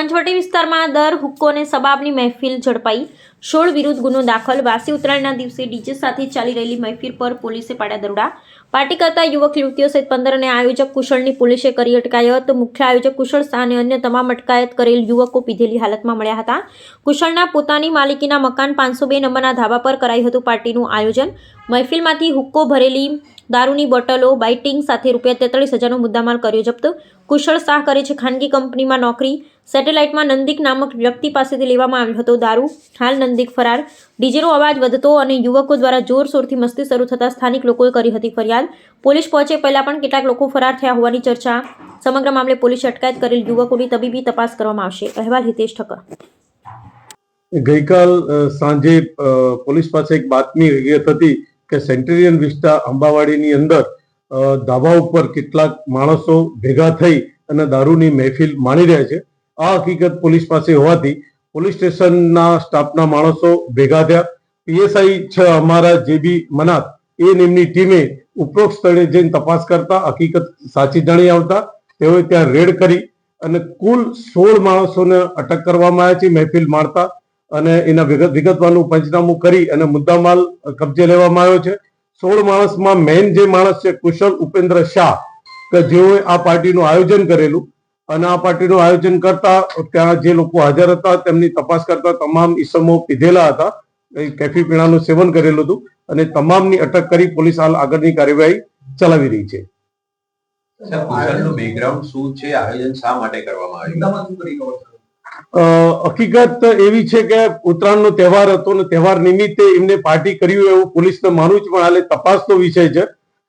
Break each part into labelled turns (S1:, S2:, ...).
S1: પંચવટી વિસ્તારમાં દર હુક્કો અને સબાબની મહેફિલ ઝડપાઈ. સોળ વિરુદ્ધ ગુનો દાખલ. વાસી ઉત્તરાયણના દિવસે ડીજે સાથે ચાલી રહેલી મહેફિલ પર પોલીસે પાડ્યા દરોડા. પાર્ટી કરતા યુવક યુવતીઓ સહિત પંદર અને આયોજક કુશળની પોલીસે કરી અટકાયત. મુખ્ય આયોજક કુશળ શાહ અને અન્ય તમામ અટકાયત કરેલ યુવકો પીધેલી હાલતમાં મળ્યા હતા. કુશળના પોતાની માલિકીના મકાન પાંચસો બે નંબરના ધાબા પર કરાયું હતું પાર્ટીનું આયોજન. મહેફિલમાંથી હુક્કો ભરેલી દારૂની બોટલો, બાઇટિંગ સાથે રૂપિયા તેતાલીસ હજારનો મુદ્દામાલ કર્યો જપ્ત. કુશળ શાહ કરે છે ખાનગી કંપનીમાં નોકરી. સેટેલાઇટમાં નંદિક નામક વ્યક્તિ પાસેથી લેવામાં આવ્યો હતો દારૂ. હાલ નંદિક ફરાર. ડીજેનો અવાજ વધતો અને યુવકો દ્વારા જોરશોરથી મસ્તી શરૂ થતાં સ્થાનિક લોકોએ કરી હતી ફરિયાદ. પોલીસ પહોંચે પહેલાં પણ કેટલાક લોકો ફરાર થયા હોવાની ચર્ચા. સમગ્ર મામલે પોલીસે અટકાયત કરેલ યુવકોની તબીબી તપાસ કરવામાં આવશે. અહેવાલ હિતેશ ઠક્કર.
S2: ગઈકાલ સાંજે પોલીસ પાસે એક બાતમી હતી કે સેન્ટેરિયન વિસ્તાર અંબાવાડીની અંદર ધાબા ઉપર કેટલાક માણસો ભેગા થઈ અને દારૂની મહેફિલ માણી રહ્યા છે. આ હકીકત પોલીસ પાસે હોવાથી પોલીસ સ્ટેશનના સ્ટાફના માણસો ભેગા થયા. પીએસઆઈ છે અમારા જે બી મનાત, એ નિમની ટીમે ઉપરોક્ત સ્થળે જઈને તપાસ કરતા હકીકત સાચી જાણી આવતા તેઓએ ત્યાં રેડ કરી અને કુલ સોળ માણસોને અટક કરવામાં આવ્યા છે મહેફિલ માણતા અને એના વિગત વિગતવારનું પંચનામું કરી અને મુદ્દામાલ કબજે લેવામાં આવ્યો છે. સોળ માણસમાં મેઇન જે માણસ છે, કુશલ ઉપેન્દ્ર શાહ, કે જેઓએ આ પાર્ટીનું આયોજન કરેલું અને આ પાર્ટીનું આયોજન કરતા ત્યાં જે લોકો હાજર હતા, તેમની તપાસ કરતા તમામ ઈસમો પીધેલા હતા. કેફી પીણાનું સેવન કરેલું હતું અને તમામની અટક કરી પોલીસ હાલ આગળની કાર્યવાહી ચલાવી રહી છે.
S3: બેકગ્રાઉન્ડ શું છે? આયોજન શા માટે કરવામાં આવ્યું?
S4: ધંધામાં શું કરી શકો છો?
S2: અ, હકીકત એવી છે કે ઉત્તરાયણનો તહેવાર હતો અને તહેવાર નિમિત્તે એમને પાર્ટી કર્યું એવું પોલીસને માનવું છે પણ હાલે તપાસનો વિષય છે.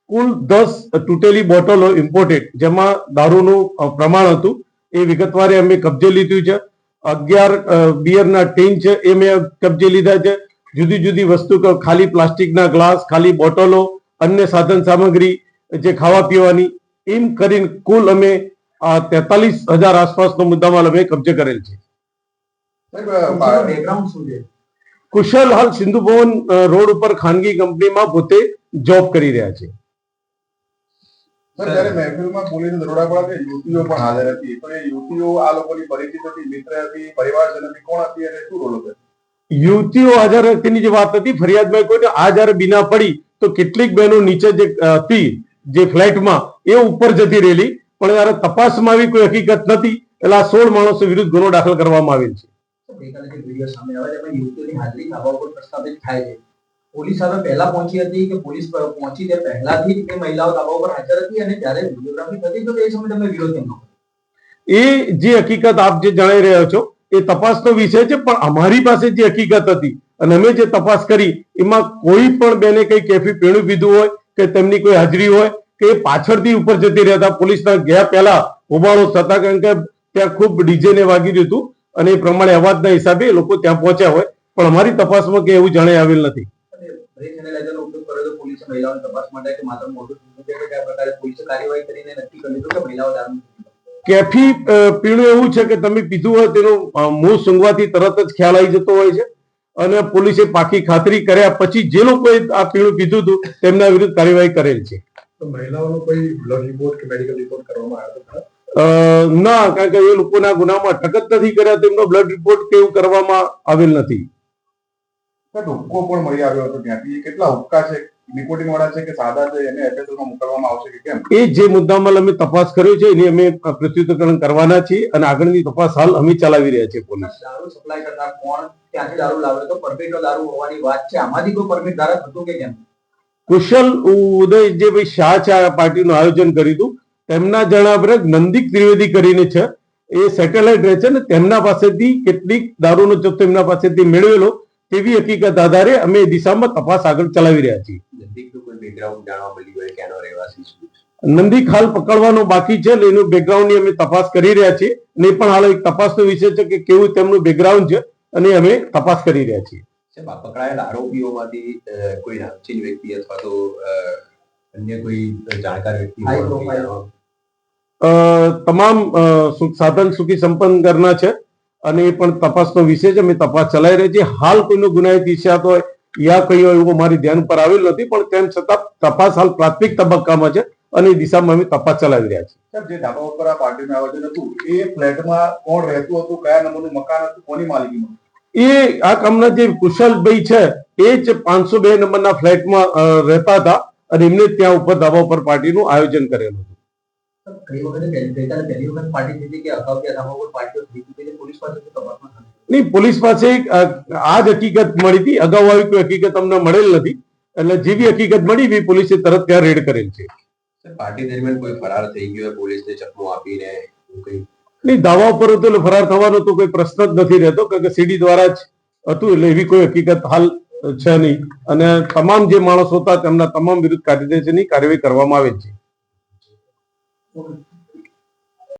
S2: કુલ દસ તૂટેલી બોટલો ઇમ્પોર્ટેડ જેમાં દારૂનું પ્રમાણ હતું. એ વિગતવારે અમે કબજે લીધું છે. અગિયાર બિયરના ટીન છે એ મેં કબજે લીધા છે. જુદી જુદી વસ્તુ ખાલી પ્લાસ્ટિકના ગ્લાસ ખાલી બોટલો અન્ય સાધન સામગ્રી જે ખાવા પીવાની એમ કરીને કુલ અમે તેતાલીસ હજાર આસપાસનો મુદ્દામાલ અમે કબજે કરેલ છે? કુશલ હાલ સિંધુ ભવન રોડ ઉપર ખાનગી કંપનીમાં પોતે જોબ કરી રહ્યા છે.
S5: સર મહેફિલમાં પોલીસ દરોડા પડ્યા યુવતીઓ પણ હાજર હતી. પણ એ યુવતીઓ આ લોકોની પરિચિત હતી મિત્ર હતી પરિવારજન હતી કોણ હતી અને શું રોલ હતો?
S2: યુવતીઓ હાજર તેની જે વાત હતી ફરિયાદમાં કોઈને આ જયારે બીના પડી તો કેટલીક બહેનો નીચે જે હતી જે ફ્લેટમાં એ ઉપર જતી રહેલી. પણ જયારે તપાસમાં આવી કોઈ હકીકત નથી એટલે આ સોળ માણસો વિરુદ્ધ ગુનો દાખલ કરવામાં આવેલ છે.
S4: હાજરી પોલીસ હવે પહેલા પહોંચી હતી કે પોલીસ પહોંચી તે પહેલાથી એ મહિલાઓ ધાબા ઉપર હાજર હતી અને જ્યારે વિડીયોગ્રાફી થતી તો તે સમયે તમે વિરોધ કેમ
S2: એ જે હકીકત આપ જે જણાવી રહ્યા છો એ તપાસનો વિષય છે, પણ અમારી પાસે જે હકીકત હતી અને અમે જે તપાસ કરી, એમાં કોઈ પણ બેને કઈ કેફી પીણું પીધું હોય, કે તેમની કોઈ હાજરી હોય, કે પાછળથી ઉપર જતી રહેતા પોલીસના ગયા પહેલા હોબાળો થતા, કારણ કે ત્યાં ખૂબ ડીજે ને વાગી રહ્યું હતું અને એ પ્રમાણે અવાજના હિસાબે લોકો ત્યાં પહોંચ્યા હોય, પણ અમારી તપાસમાં કે એવું જાણે આવેલ નથી
S4: કર્યો પોલીસે મહિલાઓની તપાસ માટે કે માત્ર મોટું પ્રકારે પોલીસે કાર્યવાહી કરીને નક્કી કરી લીધું કે મહિલાઓ દારૂ.
S2: કેફી પીણું એવું છે કે તમે પીધું હોય તેનું મોં સૂંઘવાથી તરત જ ખ્યાલ આવી જતો હોય છે. અને પોલીસે પાકી ખાતરી કર્યા પછી જે લોકોએ આ પીણું પીધું હતું તેમના વિરુદ્ધ કાર્યવાહી કરેલ છે.
S5: તો મહિલાઓનો કોઈ બ્લડ રિપોર્ટ કે મેડિકલ રિપોર્ટ કરવામાં આવ્યો હતો?
S2: ના કારણ કે એ લોકોના ગુનામાં અટક જ નથી કર્યા તેમનો બ્લડ રિપોર્ટ કે એવું કરવામાં આવેલ નથી.
S5: હુક્કો પણ મળી આવ્યો હતો ત્યાંથી. કેટલા હુક્કા છે? નિકોટિન વાળા છે કે સાદા છે એને એફએસએલમાં મોકલવામાં આવશે કે કેમ?
S2: એ જે મુદ્દામાં અમે તપાસ કર્યો છે એની અમે પ્રત્યુત્તરકરણ કરવાના છીએ અને આગળની તપાસ હાલ અમે ચલાવી રહ્યા છીએ પોલીસ.
S4: દારૂ સપ્લાય કરનાર કોણ? ત્યાંથી દારૂ લાવે? તો પરમિટો દારૂ હોવાની વાત છે. આમાંથી કોઈ પરમિટ ધારક હતું કે કેમ?
S2: કુશલ ઉદય જે ભાઈ શાહ છે આ પાર્ટીનું આયોજન કર્યું હતું. તેમના જણાવ્યા નંદિક ત્રિવેદી કરીને છે. એ સેટેલાઇટ રહે છે ને તેમના પાસેથી કેટલીક દારૂનો જથ્થો એમના પાસેથી મેળવેલો. તેવી હકીકત આધારે અમે એ દિશામાં તપાસ આગળ ચલાવી રહ્યા છીએ? નંદિક હાલ પકડવાનો બાકી છે એટલે એનું બેકગ્રાઉન્ડની અમે તપાસ કરી રહ્યા છીએ. અને એ પણ હાલ એક તપાસનો વિષય છે કે કેવું તેમનું બેકગ્રાઉન્ડ છે અને અમે તપાસ કરી રહ્યા છીએ.
S3: પકડાયેલા આરોપીઓમાંથી કોઈ નામચીન વ્યક્તિ અથવા તો અન્ય કોઈ જાણકાર વ્યક્તિ
S2: તમામ અ, સાધન સુખી સંપન્ન કરના છે. અને એ પણ તપાસનો વિષય છે. અમે તપાસ ચલાવી રહી છીએ હાલ કોઈનો ગુનાહિત ઇતિહાસ હોય યા કઈ હોય એવું મારી ધ્યાન પર આવેલ નથી પણ તેમ છતાં તપાસ હાલ પ્રાથમિક તબક્કામાં છે અને એ દિશામાં અમે તપાસ ચલાવી રહ્યા છીએ.
S5: જે ધાબા ઉપર આ પાર્ટીનું આયોજન હતું એ ફ્લેટમાં કોણ રહેતું હતું કયા નંબરનું મકાન હતું કોની માલિકીમાં?
S2: એ આ કામના જે કુશલભાઈ છે એ જ પાંચસો બે નંબરના ફ્લેટમાં રહેતા હતા અને એમને ત્યાં ઉપર ધાબા ઉપર પાર્ટીનું આયોજન કરેલું હતું. નહીં પોલીસ પાસે આ જ હકીકત મળી હતી. અગાઉ આવી કોઈ હકીકત અમને મળેલ નથી. એટલે જેવી હકીકત મળી એવી પોલીસે તરત ત્યાં રેડ કરેલ છે.
S3: પાર્ટી દરમિયાન કોઈ ફરાર થઈ ગયો પોલીસને ચકમો આપીને
S2: નહીં દાવા ઉપર હતો એટલે ફરાર થવાનો તો કોઈ પ્રશ્ન જ નથી રહેતો કારણ કે સીડી દ્વારા જ હતું એટલે એવી કોઈ હકીકત હાલ છે નહીં. અને તમામ જે માણસો હતા તેમના તમામ વિરુદ્ધ કાયદેસરની કાર્યવાહી કરવામાં આવે છે.
S4: Okay.